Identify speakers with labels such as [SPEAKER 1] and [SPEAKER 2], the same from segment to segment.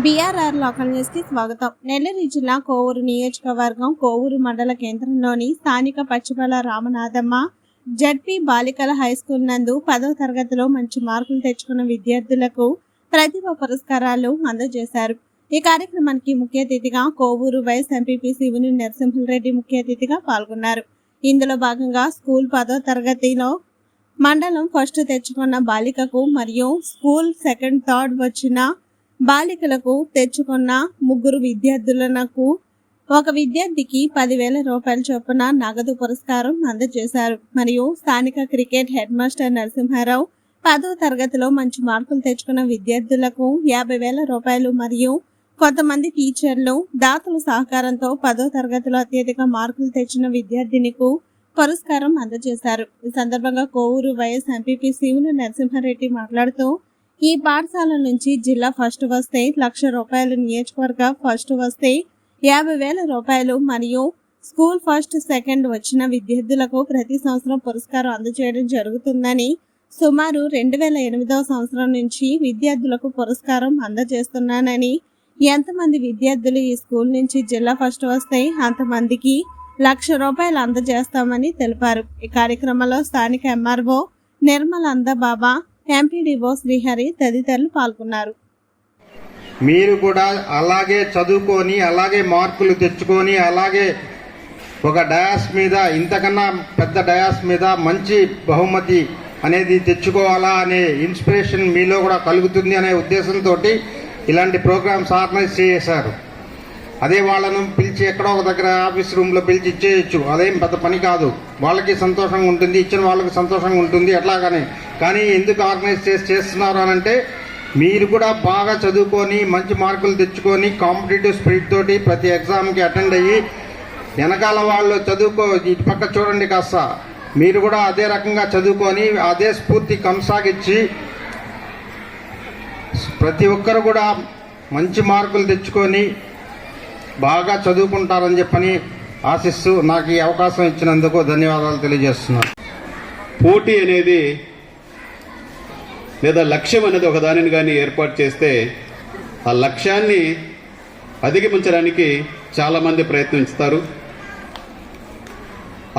[SPEAKER 1] BRR local న్యూస్కి స్వాగతం. నెల్లూరు జిల్లా కోవూరు నియోజకవర్గం కోవూరు మండల కేంద్రంలోని స్థానిక పచ్చిపల రామనాథమ్మ జడ్పీ బాలికల హై స్కూల్ నందు పదో తరగతిలో మంచి మార్కులు తెచ్చుకున్న విద్యార్థులకు ప్రతిభ పురస్కారాలు అందజేశారు. ఈ కార్యక్రమానికి ముఖ్య అతిథిగా కోవూరు వైస్ ఎంపీపీ శివుని నరసింహరెడ్డి ముఖ్య అతిథిగా పాల్గొన్నారు. ఇందులో భాగంగా స్కూల్ పదో తరగతిలో మండలం ఫస్ట్ తెచ్చుకున్న బాలికకు మరియు స్కూల్ సెకండ్ థర్డ్ వచ్చిన బాలికలకు తెచ్చుకున్న ముగ్గురు విద్యార్థులకు ఒక విద్యార్థికి పదివేల రూపాయల చొప్పున నగదు పురస్కారం అందజేశారు. మరియు స్థానిక క్రికెట్ హెడ్ మాస్టర్ నరసింహారావు పదో తరగతిలో మంచి మార్కులు తెచ్చుకున్న విద్యార్థులకు యాభై వేల రూపాయలు మరియు కొంతమంది టీచర్లు దాతల సహకారంతో పదో తరగతిలో అత్యధిక మార్కులు తెచ్చిన విద్యార్థినికు పురస్కారం అందజేశారు. ఈ సందర్భంగా కోవూరు వైఎస్ ఎంపీపీ శివులు నరసింహారెడ్డి మాట్లాడుతూ ఈ పాఠశాల నుంచి జిల్లా ఫస్ట్ వస్తే లక్ష రూపాయలు నియోజకవర్గ ఫస్ట్ వస్తే యాభై వేల రూపాయలు మరియు స్కూల్ ఫస్ట్ సెకండ్ వచ్చిన విద్యార్థులకు ప్రతి సంవత్సరం పురస్కారం అందజేయడం జరుగుతుందని సుమారు రెండు వేల ఎనిమిదవ సంవత్సరం నుంచి విద్యార్థులకు పురస్కారం అందజేస్తున్నానని ఎంతమంది విద్యార్థులు ఈ స్కూల్ నుంచి జిల్లా ఫస్ట్ వస్తే అంతమందికి లక్ష రూపాయలు అందజేస్తామని తెలిపారు. ఈ కార్యక్రమంలో స్థానిక ఎంఆర్ఓ నిర్మల్ అందబాబా ఎంపీడీఓ శ్రీహరి తదితరులు పాల్గొన్నారు.
[SPEAKER 2] మీరు కూడా అలాగే చదువుకొని అలాగే మార్కులు తెచ్చుకొని అలాగే ఒక డయాస్ మీద ఇంతకన్నా పెద్ద డయాస్ మీద మంచి బహుమతి అనేది తెచ్చుకోవాలా అనే ఇన్స్పిరేషన్ మీలో కూడా కలుగుతుంది అనే ఉద్దేశంతో ఇలాంటి ప్రోగ్రామ్స్ ఆర్గనైజ్ చేశారు. అదే వాళ్ళను పిలిచి ఎక్కడో ఒక దగ్గర ఆఫీస్ రూమ్లో పిలిచి ఇచ్చేయచ్చు. అదేం పెద్ద పని కాదు. వాళ్ళకి సంతోషంగా ఉంటుంది ఇచ్చిన వాళ్ళకి సంతోషంగా ఉంటుంది ఎట్లాగని కానీ ఎందుకు ఆర్గనైజ్ చేసి చేస్తున్నారు అని అంటే మీరు కూడా బాగా చదువుకొని మంచి మార్కులు తెచ్చుకొని కాంపిటేటివ్ స్పిరిట్ తోటి ప్రతి ఎగ్జామ్కి అటెండ్ అయ్యి వెనకాల వాళ్ళు చదువుకో ఇటు పక్క చూడండి కాస్త. మీరు కూడా అదే రకంగా చదువుకొని అదే స్ఫూర్తి కొనసాగించి ప్రతి ఒక్కరు కూడా మంచి మార్కులు తెచ్చుకొని బాగా చదువుకుంటారని చెప్పని ఆశిస్తూ నాకు ఈ అవకాశం ఇచ్చినందుకు ధన్యవాదాలు తెలియజేస్తున్నాను.
[SPEAKER 3] పోటీ అనేది లేదా లక్ష్యం అనేది ఒక దానిని కానీ ఏర్పాటు చేస్తే ఆ లక్ష్యాన్ని అధిగమించడానికి చాలామంది ప్రయత్నిస్తారు.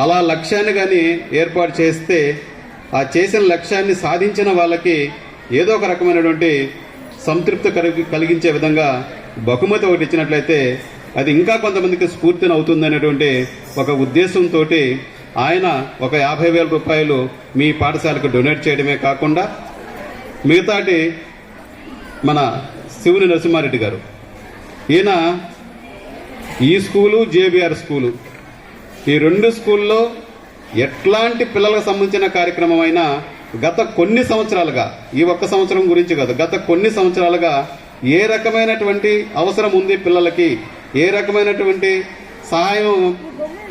[SPEAKER 3] అలా లక్ష్యాన్ని కానీ ఏర్పాటు చేస్తే ఆ చేసిన లక్ష్యాన్ని సాధించిన వాళ్ళకి ఏదో ఒక రకమైనటువంటి సంతృప్తి కలిగి కలిగించే విధంగా బహుమతి ఒకటి ఇచ్చినట్లయితే అది ఇంకా కొంతమందికి స్ఫూర్తిని అవుతుందనేటువంటి ఒక ఉద్దేశంతో ఆయన ఒక యాభై వేల రూపాయలు మీ పాఠశాలకు డొనేట్ చేయడమే కాకుండా మిగతాటి మన శివుని నరసింహారెడ్డి గారు. ఈయన ఈ స్కూలు జేబీఆర్ స్కూలు. ఈ రెండు స్కూల్లో ఎట్లాంటి పిల్లలకు సంబంధించిన కార్యక్రమం అయినా గత కొన్ని సంవత్సరాలుగా ఈ ఒక్క సంవత్సరం గురించి కాదు గత కొన్ని సంవత్సరాలుగా ఏ రకమైనటువంటి అవసరం ఉంది పిల్లలకి ఏ రకమైనటువంటి సహాయం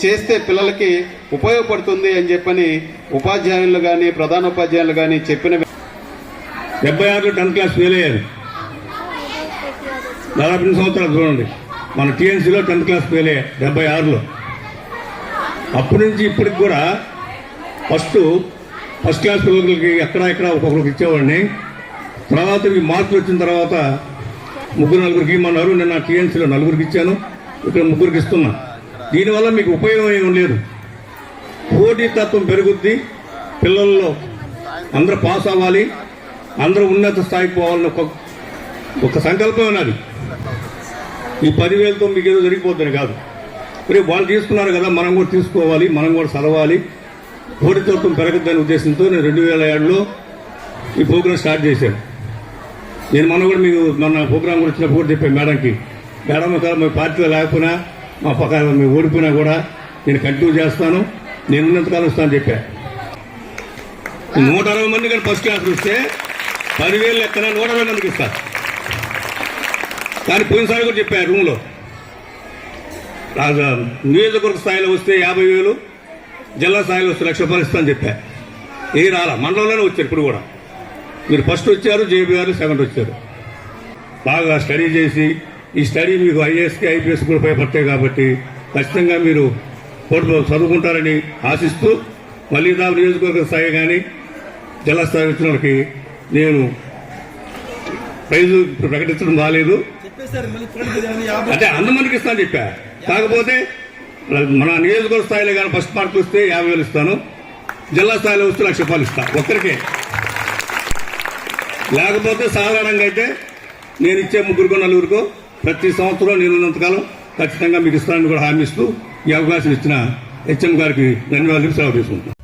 [SPEAKER 3] చేస్తే పిల్లలకి ఉపయోగపడుతుంది అని చెప్పని ఉపాధ్యాయులు కానీ ప్రధాన ఉపాధ్యాయులు కానీ చెప్పిన
[SPEAKER 4] డెబ్బై ఆరులో టెన్త్ క్లాస్ ఫెయిల్ అయ్యారు. దాదాపు ఎన్ని సంవత్సరాలు చూడండి. మన టీఎన్సీలో టెన్త్ క్లాస్ ఫెయిల్ అయ్యారు డెబ్బై ఆరులో. అప్పటి నుంచి ఇప్పటికి కూడా ఫస్ట్ ఫస్ట్ క్లాస్ పిల్లలకి ఎక్కడ ఎక్కడ ఒక్కొక్కరికి ఇచ్చేవాడిని. తర్వాత మార్కులు వచ్చిన తర్వాత ముగ్గురు నలుగురికి ఇమ్మన్నారు. నేను టీఎన్సీలో నలుగురికి ఇచ్చాను. ఇక్కడ ముగ్గురికి ఇస్తున్నా. దీనివల్ల మీకు ఉపయోగం ఏం లేదు. పోటీతత్వం పెరుగుద్ది. పిల్లల్లో అందరూ పాస్ అవ్వాలి. అందరూ ఉన్నత స్థాయికి పోవాలని ఒక ఒక సంకల్పం ఉన్నది. ఈ పదివేలతో మీకు ఏదో జరిగిపోతుంది కాదు. రేపు వాళ్ళు తీసుకున్నారు కదా మనం కూడా తీసుకోవాలి మనం కూడా చదవాలి. పోటీతత్వం పెరగద్దనే ఉద్దేశంతో నేను రెండు వేల ఏడులో ఈ ప్రోగ్రాం స్టార్ట్ చేశాను. నేను మొన్న కూడా మీకు మొన్న ప్రోగ్రాం కూడా వచ్చినప్పుడు కూడా చెప్పాను మేడంకి. మేడం ఒకవేళ మీ పార్టీలో లేకపోయినా మా పక్క మేము ఓడిపోయినా కూడా నేను కంటిన్యూ చేస్తాను. నేను ఉన్నంతకాలం ఇస్తాను చెప్పాను నూట అరవై మంది కానీ ఫస్ట్ క్లాస్ వస్తే పదివేలు లెక్కన నూట అరవై మందికి ఇస్తారు కానీ పోయినసారి కూడా చెప్పారు రూమ్లో. రాజా నియోజకవర్గ స్థాయిలో వస్తే యాభై వేలు జిల్లా స్థాయిలో వస్తే లక్ష రూపాయలు ఇస్తాను చెప్పా. ఏ రాలా మండలంలోనే వచ్చారు ఇప్పుడు కూడా. మీరు ఫస్ట్ వచ్చారు జేబీఆర్ సెకండ్ వచ్చారు. బాగా స్టడీ చేసి ఈ స్టడీ మీకు ఐఏఎస్కి ఐపీఎస్ కూడా ఉపయోగపడతాయి కాబట్టి ఖచ్చితంగా మీరు కోర్టులో చదువుకుంటారని ఆశిస్తూ మళ్ళీ దాని నియోజకవర్గ స్థాయి కానీ జిల్లా స్థాయి వచ్చిన వాళ్ళకి నేను ప్రైజు ప్రకటించడం రాలేదు. అంటే అందమందికి ఇస్తాను చెప్పా. కాకపోతే మన నియోజకవర్గ స్థాయిలో కానీ ఫస్ట్ మార్కులు వస్తే యాభై వేలు ఇస్తాను. జిల్లా స్థాయిలో వస్తే లక్ష రూపాయలు ఇస్తా. ఒక్కరికే. లేకపోతే సాధారణంగా అయితే నేను ఇచ్చే ముగ్గురుకో నలుగురికో ప్రతి సంవత్సరం నేను ఉన్నంతకాలం ఖచ్చితంగా మీకు ఇస్తానని కూడా హామీ ఇస్తూ ఈ అవకాశం ఇచ్చిన హెచ్ఎం గారికి ధన్యవాదాలు సెలవు తీసుకుంటాను